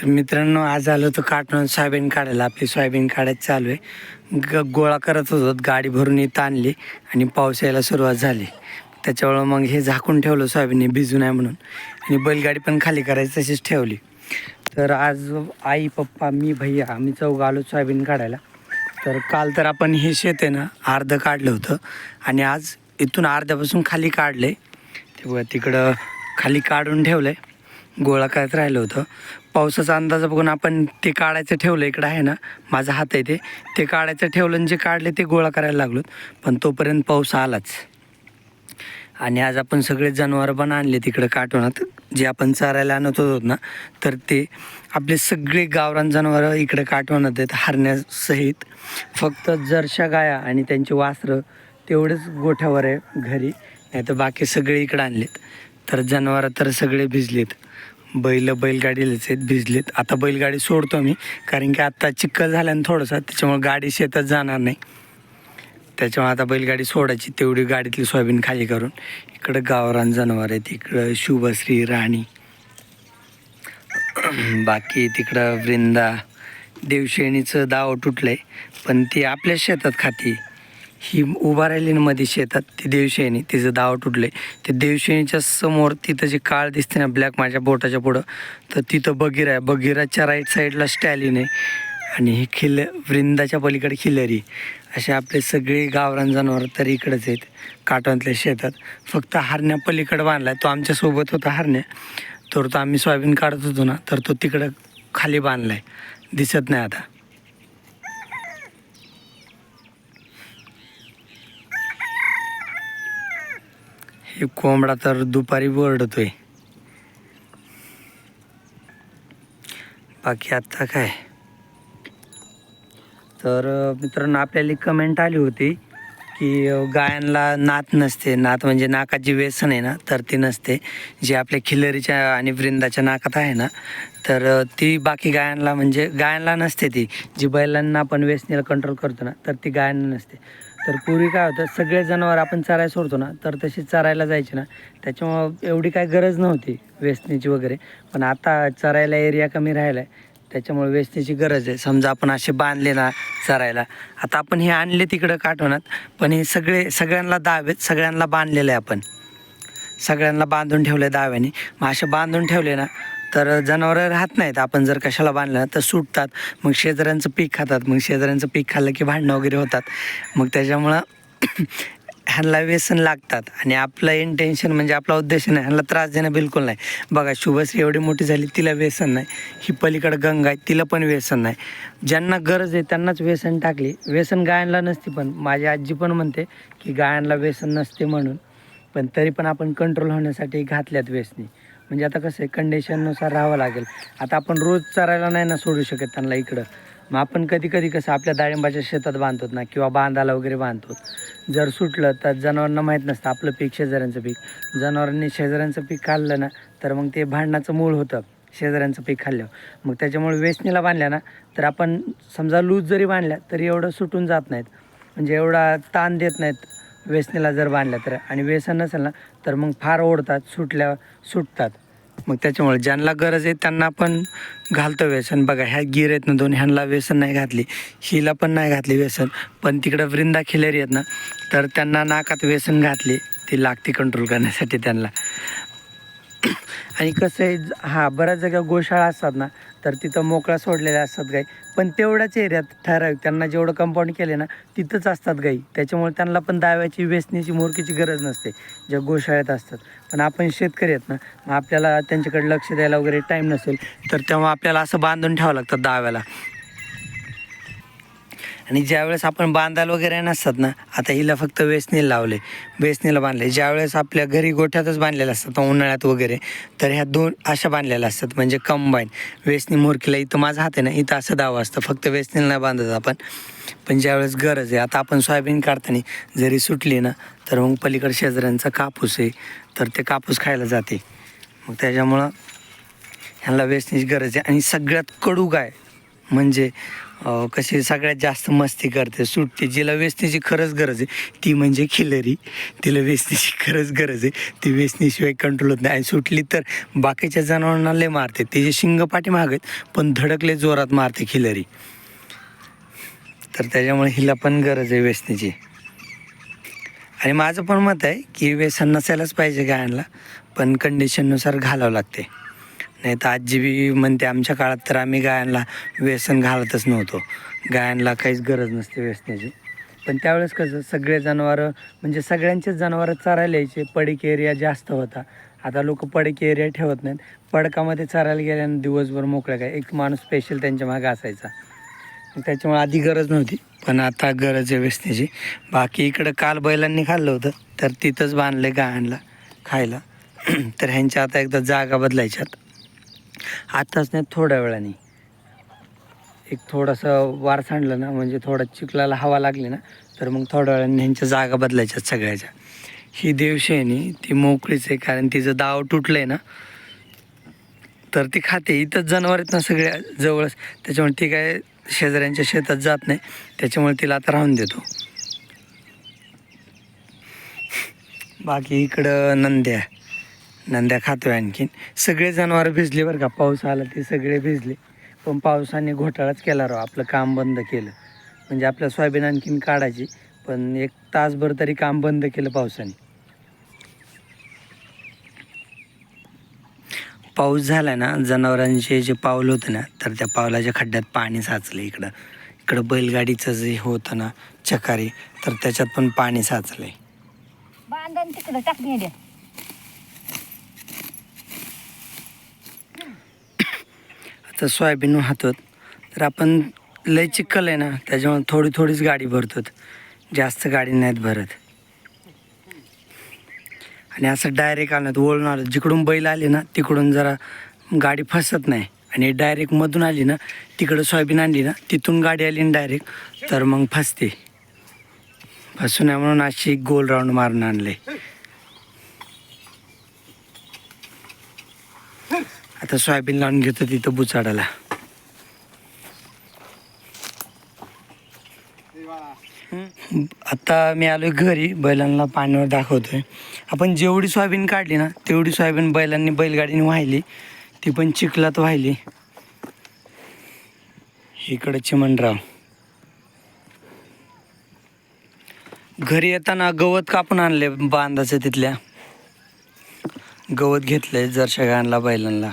तर मित्रांनो आज आलो तो काटून सोयाबीन काढायला. आपली सोयाबीन काढायचं चालू आहे. ग गोळा करत होतो गाडी भरून इथं आणली आणि पाऊस यायला सुरुवात झाली. त्याच्यामुळं मग हे झाकून ठेवलं सोयाबीन भिजू नये म्हणून. आणि बैलगाडी पण खाली करायची तशीच ठेवली. तर आज आई पप्पा मी भैया आम्ही चौघ आलो सोयाबीन काढायला. तर काल तर आपण हे शेत आहे ना अर्धं काढलं होतं. आणि आज इथून अर्ध्यापासून खाली काढले ते बघा तिकडं खाली काढून ठेवलं आहे गोळा करत राहिलं होतं. पावसाचा अंदाज बघून आपण ते काढायचं ठेवलं इकडं आहे ना माझा हात आहे ते. ते काढायचं ठेवलं आणि जे काढले ते गोळा करायला लागलो पण तोपर्यंत पाऊस आलाच. आणि आज आपण सगळे जनावरं पण आणले तिकडं काठवणात जे आपण चारायला आणत होतो ना तर ते आपले सगळे गावरान जनावरं इकडे काटवणात आहेत हरण्यासहित. फक्त जरशा गाया आणि त्यांची वासरं तेवढेच गोठ्यावर आहे घरी. नाही तर बाकी सगळे इकडे आणलेत. तर जनावरं तर सगळे भिजलेत. बैल बैलगाडीलाच आहेत भिजलेत. आता बैलगाडी सोडतो मी कारण की आत्ता चिखल झाल्यानं थोडंसं त्याच्यामुळे गाडी शेतात जाणार नाही. त्याच्यामुळे आता बैलगाडी सोडायची तेवढी गाडीतली सोयाबीन खाली करून. इकडं गावरान जनावर आहेत इकडं शुभश्री राणी. बाकी तिकडं वृंदा. देवशेणीचं दाव तुटलं आहे पण ती आपल्या शेतात खाती. ही उभा राहिली ना मध्ये शेतात ती देवशेणी तिचं दाव तुटलंय ते देवशेणीच्या समोर तिथं जे काळ दिसते ना ब्लॅक माझ्या बोटाच्या पुढं तर तिथं बगीरा आहे. बगीराच्या राईट साईडला स्टॅलिन आहे. आणि ही खिल वृंदाच्या पलीकडे खिलरी. असे आपले सगळे गावरान जनावर तर इकडंच आहेत काटवांतल्या शेतात. फक्त हरण्या पलीकडे बांधला तो आमच्यासोबत होता हरण्या. तर तो आम्ही सोयाबीन काढत होतो ना तर तो तिकडं खाली बांधला आहे दिसत नाही आता. हे कोंबडा तर दुपारी ओरडतोय बाकी आता काय? तर मित्रांनो आपल्याला कमेंट आली होती की गायांना नात नसते. नात म्हणजे नाकाची व्यसन आहे ना तर ती नसते. जी आपल्या खिलरीच्या आणि वृंदाच्या नाकात आहे ना तर ती बाकी गायांना म्हणजे गायांना नसते ती. जी बैलांना आपण व्यसनीला कंट्रोल करतो ना तर ती गायांना नसते. तर पूर्वी काय होतं सगळे जनावर आपण चरायला सोडतो ना तर तशी चरायला जायचे ना. त्याच्यामुळं एवढी काय गरज नव्हती वेचणीची वगैरे. पण आता चरायला एरिया कमी राहिला आहे त्याच्यामुळे वेचण्याची गरज आहे. समजा आपण असे बांधले ना चरायला. आता आपण हे आणले तिकडं काठवणात पण हे सगळे सगळ्यांना दावेत आहेत सगळ्यांना बांधलेलं आहे आपण. सगळ्यांना बांधून ठेवलं आहे दाव्याने. मग असे बांधून ठेवले ना तर जनावरं राहत नाहीत. आपण जर कशाला बांधलं तर सुटतात. मग शेजाऱ्यांचं पीक खातात. मग शेजाऱ्यांचं पीक खाल्लं की भांडणं वगैरे होतात. मग त्याच्यामुळं ह्यांना व्यसन लागतात. आणि आपलं इंटेन्शन म्हणजे आपला उद्देश नाही. ह्यांना त्रास देणं बिलकुल नाही. बघा शुभश्री एवढी मोठी झाली तिला व्यसन नाही. ही पलीकडं गंगा आहे तिला पण व्यसन नाही. ज्यांना गरज आहे त्यांनाच व्यसन टाकली. व्यसन गायनला नसते पण. माझी आजी पण म्हणते की गायनला व्यसन नसते म्हणून. पण तरी पण आपण कंट्रोल होण्यासाठी घातल्यात व्यसनी. म्हणजे आता कसं आहे कंडिशननुसार राहावं लागेल. आता आपण रोज चरायला नाही ना सोडू शकत त्यांना इकडं. मग आपण कधी कधी कसं आपल्या डाळिंबाच्या शेतात बांधतो ना किंवा बांधाला वगैरे बांधतो जर सुटलं तर जनावरांना माहीत नसतं आपलं पीक शेजाऱ्यांचं पीक. जनावरांनी शेजाऱ्यांचं पीक खाल्लं ना तर मग ते भांडणाचं मूळ होतं शेजाऱ्यांचं पीक खाल्ल्यावर. मग त्याच्यामुळे वेचणीला बांधल्या ना तर आपण समजा लूज जरी बांधल्या तरी एवढं सुटून जात नाहीत. म्हणजे एवढा ताण देत नाहीत वेसणीला जर बांधल्या तर. आणि व्यसन नसेल ना तर मग फार ओढतात सुटल्या सुटतात. मग त्याच्यामुळे ज्यांना गरज आहे त्यांना पण घालतो व्यसन. बघा ह्या गिर आहेत ना दोन ह्यांना व्यसन नाही घातली हिला पण नाही घातली व्यसन. पण तिकडं वृंदा खिलेरी आहेत ना तर त्यांना नाकात व्यसन घातली ती लागते कंट्रोल करण्यासाठी त्यांना. आणि कसं आहे ज- हा बऱ्याच जागा गोशाळा असतात ना तर तिथं मोकळा सोडलेल्या असतात गाई. पण तेवढ्याच एरियात ठराविक त्यांना जेवढं कंपाऊंड केले ना तिथंच असतात गाई. त्याच्यामुळे त्यांना पण दाव्याची वेचण्याची मोरकीची गरज नसते ज्या गोशाळ्यात असतात. पण आपण शेतकरी आहेत ना मग आपल्याला त्यांच्याकडे लक्ष द्यायला वगैरे टाईम नसेल तर तेव्हा आपल्याला असं बांधून ठेवावं लागतं दाव्याला. आणि ज्यावेळेस आपण बांधायला वगैरे नसतात ना आता हिला फक्त वेसनील लावले. वेसनीला बांधले. ज्यावेळेस आपल्या घरी गोठ्यातच बांधलेल्या असतात उन्हाळ्यात वगैरे तर ह्या दोन अशा बांधलेल्या असतात. म्हणजे कंबाईन वेसनी मोरकीला इथं माझा हात आहे ना इथं असं दावा असतं. फक्त वेसनील नाही बांधत आपण. पण ज्यावेळेस गरज आहे आता आपण सोयाबीन काढताना जरी सुटली ना तर मग पलीकडे शेजाऱ्यांचा कापूस आहे तर ते कापूस खायला जाते. मग त्याच्यामुळं ह्यांना वेचण्याची गरज आहे. आणि सगळ्यात कडू गाय म्हणजे अं, कशी सगळ्यात जास्त मस्ती करते. सुटते जिला वेचण्याची खरंच गरज आहे. ती म्हणजे खिलरी. तिला वेचण्याची खरंच गरज आहे. ती व्यसनीशिवाय कंट्रोल होत नाही. आणि सुटली तर बाकीच्या जनावरांना लय मारते. तिचे शिंग पाठी मागत पण धडकले जोरात मारते खिलरी. तर त्याच्यामुळे हिला पण गरज आहे वेचण्याची. आणि माझं पण मत आहे की व्यसन नसायलाच पाहिजे गायांना. पण कंडिशननुसार घालावं लागते. नाही तर आजी बी म्हणते आमच्या काळात तर आम्ही गायांना व्यसन घालतच नव्हतो. गायांना काहीच गरज नसते व्यसनाची. पण त्यावेळेस कसं सगळे जनावरं म्हणजे सगळ्यांचेच जनावरं चरायला यायचे. पडीक एरिया जास्त होता. आता लोक पडक एरिया ठेवत नाहीत. पडकामध्ये चरायला गेल्यानं दिवसभर मोकळ्या काय. एक माणूस स्पेशल त्यांच्या मागे असायचा. त्याच्यामुळे आधी गरज नव्हती. पण आता गरज आहे व्यसनाची. बाकी इकडं काल बैलांनी खाल्लं होतं. तर तिथंच बांधले गायांना खायला. तर ह्यांच्या आता एकदा जागा बदलायच्यात. आताच नाही थोड्या वेळाने. एक थोडंसं वार सांडलं ना म्हणजे थोडं चिखलाला हवा लागली ना तर मग थोड्या वेळाने ह्यांच्या जागा बदलायच्या सगळ्याच्या. ही देवशेनी ती मोकळीच आहे कारण तिचं दाव तुटलं आहे ना तर ती खाते. इथंच जनावर आहेत ना सगळ्या जवळच त्याच्यामुळे ती काय शेजाऱ्यांच्या शेतात जात नाही त्याच्यामुळे तिला आता राहून देतो. बाकी इकडं नंद्या. नंद्या खातोय आणखीन. सगळे जनावर भिजले बरं का. पाऊस आला ते सगळे भिजले. पण पावसाने घोटाळाच केला राव. आपलं काम बंद केलं. म्हणजे आपलं सोयाबीन आणखीन काढायची. पण एक तासभर तरी काम बंद केलं पावसाने. पाऊस झाला ना जनावरांचे जे पाऊल होतं ना तर त्या पावलाच्या खड्ड्यात पाणी साचलं इकडं. इकडं बैलगाडीचं जे होतं ना चकारी तर त्याच्यात पण पाणी साचलं बांधून तिकडं टाकली तर सोयाबीन वाहतो तर आपण लय चिखल आहे ना त्याच्यामुळे थोडी थोडीच गाडी भरतो जास्त गाडी नाहीत भरत. आणि असं डायरेक्ट आलं वळून आलं. जिकडून बैल आले ना तिकडून जरा गाडी फसत नाही. आणि डायरेक्ट मधून आली ना तिकडं सोयाबीन आणली ना तिथून गाडी आली ना डायरेक्ट तर मग फसते. फसू नये म्हणून अशी गोल राऊंड मारून आणले. आता सोयाबीन लावून घेतो तिथं बुचाडाला. आता मी आलोय घरी बैलांना पाण्यावर दाखवतोय. आपण जेवढी सोयाबीन काढली ना तेवढी सोयाबीन बैलांनी बैलगाडीने वाहिली ती पण चिखलात वाहिली इकडं चिमणराव. घरी येताना गवत कापून आणले बांधाचं तिथल्या. गवत घेतलंय जरशा आणला बैलांना